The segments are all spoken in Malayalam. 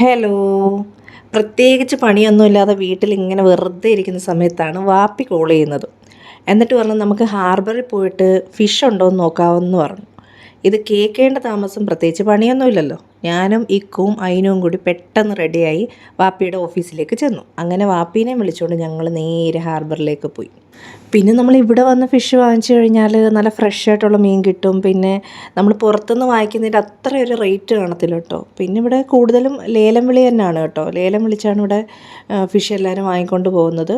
ഹലോ. പ്രത്യേകിച്ച് പണിയൊന്നുമില്ലാതെ വീട്ടിൽ ഇങ്ങനെ വെറുതെ ഇരിക്കുന്ന സമയത്താണ് വാപ്പി കോൾ ചെയ്യുന്നത്. എന്നിട്ട് പറഞ്ഞു നമുക്ക് ഹാർബറിൽ പോയിട്ട് ഫിഷ് ഉണ്ടോ എന്ന് നോക്കാമെന്ന് പറഞ്ഞു. ഇത് കേൾക്കേണ്ട താമസം പ്രത്യേകിച്ച് പണിയൊന്നുമില്ലല്ലോ. ഞാനും ഇക്കും അയിനും കൂടി പെട്ടെന്ന് റെഡിയായി വാപ്പിയുടെ ഓഫീസിലേക്ക് ചെന്നു. അങ്ങനെ വാപ്പീനെ വിളിച്ചുകൊണ്ട് ഞങ്ങൾ നേരെ ഹാർബറിലേക്ക് പോയി. പിന്നെ നമ്മൾ ഇവിടെ വന്ന് ഫിഷ് വാങ്ങിച്ചു കഴിഞ്ഞാൽ നല്ല ഫ്രഷ് ആയിട്ടുള്ള മീൻ കിട്ടും. പിന്നെ നമ്മൾ പുറത്തുനിന്ന് വാങ്ങിക്കുന്നതിന്റെ അത്ര ഒരു റേറ്റ് കാണത്തില്ല കേട്ടോ. പിന്നെ ഇവിടെ കൂടുതലും ലേലം വിളി തന്നെയാണ് കേട്ടോ. ലേലം വിളിച്ചാണ് ഇവിടെ ഫിഷ് എല്ലാവരും വാങ്ങിക്കൊണ്ട് പോകുന്നത്.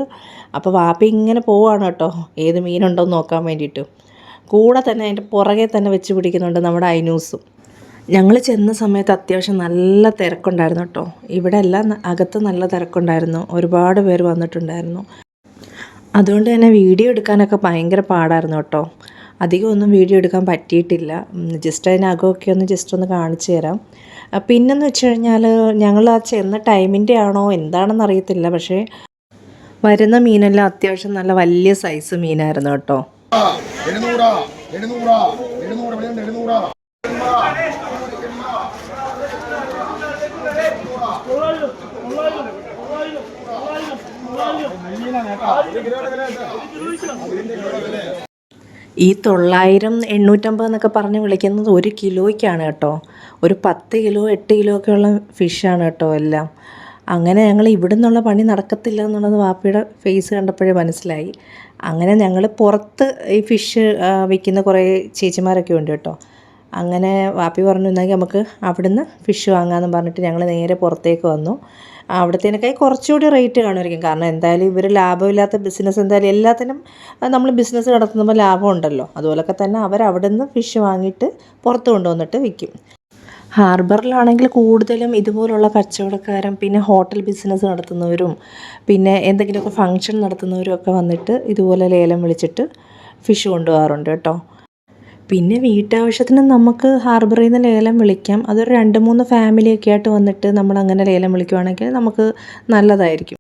അപ്പോൾ വാപ്പി ഇങ്ങനെ പോവാണ് കേട്ടോ. ഏത് മീനുണ്ടോ നോക്കാൻ വേണ്ടിയിട്ട്. കൂടെ തന്നെ അതിന്റെ പുറകെ തന്നെ വെച്ച് പിടിക്കുന്നുണ്ട് നമ്മുടെ ഐനൂസും ഞങ്ങൾ ചെന്ന സമയത്ത് അത്യാവശ്യം നല്ല തിരക്കുണ്ടായിരുന്നു കേട്ടോ. ഇവിടെ എല്ലാം അകത്ത് നല്ല തിരക്കുണ്ടായിരുന്നു. ഒരുപാട് പേര് വന്നിട്ടുണ്ടായിരുന്നു. അതുകൊണ്ട് തന്നെ വീഡിയോ എടുക്കാനൊക്കെ ഭയങ്കര പാടായിരുന്നു കേട്ടോ. അധികം ഒന്നും വീഡിയോ എടുക്കാൻ പറ്റിയിട്ടില്ല. ജസ്റ്റ് അതിനകമൊക്കെ ഒന്ന് ജസ്റ്റ് ഒന്ന് കാണിച്ചു തരാം. പിന്നെന്ന് വെച്ച് കഴിഞ്ഞാൽ ഞങ്ങൾ ആ ചെന്ന ടൈമിന്റെ ആണോ എന്താണെന്ന് അറിയത്തില്ല. പക്ഷേ വരുന്ന മീനെല്ലാം അത്യാവശ്യം നല്ല വലിയ സൈസ് മീനായിരുന്നു കേട്ടോ. ഈ തൊള്ളായിരം എണ്ണൂറ്റമ്പത് എന്നൊക്കെ പറഞ്ഞ് വിളിക്കുന്നത് ഒരു കിലോയ്ക്കാണ് കേട്ടോ. ഒരു പത്ത് കിലോ എട്ട് കിലോ ഒക്കെയുള്ള ഫിഷാണ് കേട്ടോ എല്ലാം. അങ്ങനെ ഞങ്ങൾ ഇവിടെ നിന്നുള്ള പണി നടക്കത്തില്ല എന്നുള്ളത് വാപ്പയുടെ ഫേസ് കണ്ടപ്പോഴേ മനസ്സിലായി. അങ്ങനെ ഞങ്ങൾ പുറത്ത് ഈ ഫിഷ് വിൽക്കുന്ന കുറേ ചേച്ചിമാരൊക്കെ ഉണ്ട് കേട്ടോ. അങ്ങനെ വാപ്പി പറഞ്ഞു എന്നാൽ നമുക്ക് അവിടുന്ന് ഫിഷ് വാങ്ങാമെന്ന് പറഞ്ഞിട്ട് ഞങ്ങൾ നേരെ പുറത്തേക്ക് വന്നു. അവിടത്തേനൊക്കെ കുറച്ചുകൂടി റേറ്റ് കാണുമായിരിക്കും. കാരണം എന്തായാലും ഇവർ ലാഭമില്ലാത്ത ബിസിനസ് എന്തായാലും എല്ലാത്തിനും നമ്മൾ ബിസിനസ് നടത്തുമ്പോൾ ലാഭം ഉണ്ടല്ലോ. അതുപോലൊക്കെ തന്നെ അവർ അവിടെ നിന്ന് ഫിഷ് വാങ്ങിയിട്ട് പുറത്ത് കൊണ്ടുവന്നിട്ട് വിൽക്കും. ഹാർബറിലാണെങ്കിൽ കൂടുതലും ഇതുപോലുള്ള കച്ചവടക്കാരും പിന്നെ ഹോട്ടൽ ബിസിനസ് നടത്തുന്നവരും പിന്നെ എന്തെങ്കിലുമൊക്കെ ഫങ്ഷൻ നടത്തുന്നവരും ഒക്കെ വന്നിട്ട് ഇതുപോലെ ലേലം വിളിച്ചിട്ട് ഫിഷ് കൊണ്ടുപോകാറുണ്ട് കേട്ടോ. പിന്നെ വീട്ടാവശ്യത്തിന് നമുക്ക് ഹാർബറിൽ നിന്ന് ലേലം വിളിക്കാം. അതൊരു രണ്ട് മൂന്ന് ഫാമിലിയൊക്കെ ആയിട്ട് വന്നിട്ട് നമ്മൾ അങ്ങനെ ലേലം വിളിക്കുവാണെങ്കിൽ നമുക്ക് നല്ലതായിരിക്കും.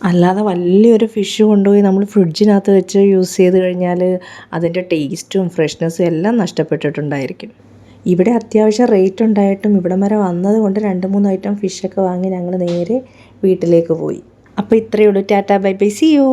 അല്ലാതെ വലിയൊരു ഫിഷ് കൊണ്ടുപോയി നമ്മൾ ഫ്രിഡ്ജിനകത്ത് വെച്ച് യൂസ് ചെയ്ത് കഴിഞ്ഞാൽ അതിന്റെ ടേസ്റ്റും ഫ്രഷ്നെസ്സും എല്ലാം നഷ്ടപ്പെട്ടിട്ടുണ്ടായിരിക്കും. ഇവിടെ അത്യാവശ്യം റേറ്റ് ഉണ്ടായിട്ടും ഇവിടം വരെ വന്നത് കൊണ്ട് രണ്ട് മൂന്ന് ഐറ്റം ഫിഷൊക്കെ വാങ്ങി ഞങ്ങൾ നേരെ വീട്ടിലേക്ക് പോയി. അപ്പോൾ ഇത്രയേ ഉള്ളൂ. Tata bye bye. See you